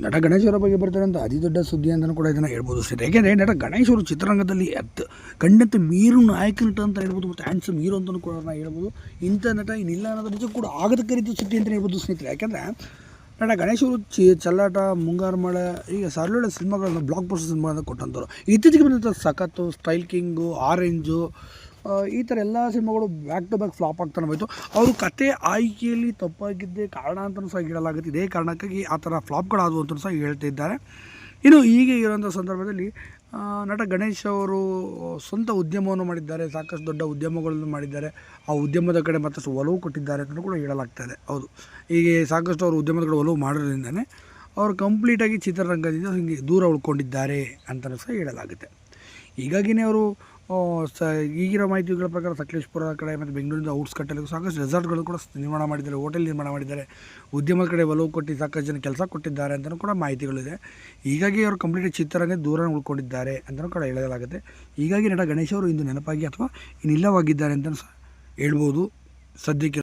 ನಟ ಗಣೇಶ್ ಅವರ ಬಗ್ಗೆ ಬರ್ತಾರೆ ಅಂತ ಅತಿ ದೊಡ್ಡ ಸುದ್ದಿ ಅಂತಲೂ ಕೂಡ ಇದನ್ನು ಹೇಳ್ಬೋದು ಸ್ನೇಹಿತರೆ ಯಾಕೆಂದರೆ ನಟ ಗಣೇಶ್ ಅವರು ಚಿತ್ರರಂಗದಲ್ಲಿ ಅತ್ ಕಂಡಂತೆ ಮೀರು ನಾಯಕ ನಟ ಅಂತ ಹೇಳ್ಬೋದು ಮತ್ತು ಹ್ಯಾಂಡ್ಸ್ ಹೀರೋ ಅಂತಲೂ ಕೂಡ ನಾವು ಹೇಳ್ಬೋದು. ಇಂಥ ನಟ ಇನ್ನಿಲ್ಲ ಅನ್ನೋದು ನಿಜ ಕೂಡ ಆಗದ ರೀತಿ ಸುದ್ದಿ ಅಂತ ಹೇಳ್ಬೋದು ಸ್ನೇಹಿತರೆ. ಯಾಕೆಂದರೆ ನಟ ಗಣೇಶ್ ಚಿ ಚಲ್ಲಾಟ ಮುಂಗಾರು ಮಳೆ ಈಗ ಸರಳ ಸಿನಿಮಾಗಳನ್ನು ಬ್ಲಾಕ್ ಬಸ್ಟರ್ ಸಿನಿಮಾಗಳನ್ನು ಕೊಟ್ಟಂಥವ್ರು. ಇತ್ತೀಚೆಗೆ ಬಂದಂಥ ಸಖತ್ತು, ಸ್ಟೈಲ್ ಕಿಂಗು ಆರೆಂಜು ಈ ಥರ ಎಲ್ಲ ಸಿನಿಮಾಗಳು ಬ್ಯಾಕ್ ಟು ಬ್ಯಾಕ್ ಫ್ಲಾಪ್ ಆಗ್ತಾನೆ ಹೋಯಿತು. ಅವರು ಕತೆ ಆಯ್ಕೆಯಲ್ಲಿ ತಪ್ಪಾಗಿದ್ದೇ ಕಾರಣ ಅಂತಲೂ ಸಹ ಹೇಳಲಾಗುತ್ತೆ. ಇದೇ ಕಾರಣಕ್ಕಾಗಿ ಆ ಥರ ಫ್ಲಾಪ್ಗಳಾದವು ಅಂತಲೂ ಸಹ ಹೇಳ್ತಿದ್ದಾರೆ. ಇನ್ನು ಹೀಗೆ ಇರೋಂಥ ಸಂದರ್ಭದಲ್ಲಿ ನಟ ಗಣೇಶ್ ಅವರು ಸ್ವಂತ ಉದ್ಯಮವನ್ನು ಮಾಡಿದ್ದಾರೆ, ಸಾಕಷ್ಟು ದೊಡ್ಡ ಉದ್ಯಮಗಳನ್ನು ಮಾಡಿದ್ದಾರೆ. ಆ ಉದ್ಯಮದ ಕಡೆ ಮತ್ತಷ್ಟು ಒಲವು ಕೊಟ್ಟಿದ್ದಾರೆ ಅಂತಲೂ ಕೂಡ ಹೇಳಲಾಗ್ತದೆ ಹೌದು. ಹೀಗೆ ಸಾಕಷ್ಟು ಅವರು ಉದ್ಯಮದ ಕಡೆ ಒಲವು ಮಾಡೋದ್ರಿಂದನೇ ಅವರು ಕಂಪ್ಲೀಟಾಗಿ ಚಿತ್ರರಂಗದಿಂದ ಹಿಂಗೆ ದೂರ ಉಳ್ಕೊಂಡಿದ್ದಾರೆ ಅಂತಲೂ ಸಹ ಹೇಳಲಾಗುತ್ತೆ. ಹೀಗಾಗಿಯೇ ಅವರು ಸ, ಈಗಿರೋ ಮಾಹಿತಿಗಳ ಪ್ರಕಾರ ಸಕಲೇಶ್ಪುರ ಕಡೆ ಮತ್ತು ಬೆಂಗಳೂರಿಂದ ಔಟ್ಸ್ಕಟ್ಟಲ್ಲಿ ಸಾಕಷ್ಟು ರೆಸಾರ್ಟ್ಗಳು ಕೂಡ ನಿರ್ಮಾಣ ಮಾಡಿದ್ದಾರೆ, ಹೋಟೆಲ್ ನಿರ್ಮಾಣ ಮಾಡಿದ್ದಾರೆ. ಉದ್ಯಮದ ಕಡೆ ಒಲವು ಕೊಟ್ಟು ಸಾಕಷ್ಟು ಜನ ಕೆಲಸ ಕೊಟ್ಟಿದ್ದಾರೆ ಅಂತಲೂ ಕೂಡ ಮಾಹಿತಿಗಳಿದೆ. ಹೀಗಾಗಿ ಅವರು ಕಂಪ್ಲೀಟ್ ಚಿತ್ರರಂಗ ದೂರ ಉಳ್ಕೊಂಡಿದ್ದಾರೆ ಅಂತಲೂ ಕೂಡ ಹೇಳಲಾಗುತ್ತೆ. ಹೀಗಾಗಿ ನಟ ಗಣೇಶ್ ಅವರು ಇಂದು ನೆನಪಾಗಿ ಅಥವಾ ಇನ್ನಿಲ್ಲವಾಗಿದ್ದಾರೆ ಅಂತಲೂ ಸಹ ಹೇಳ್ಬೋದು. ಸದ್ಯಕ್ಕೆ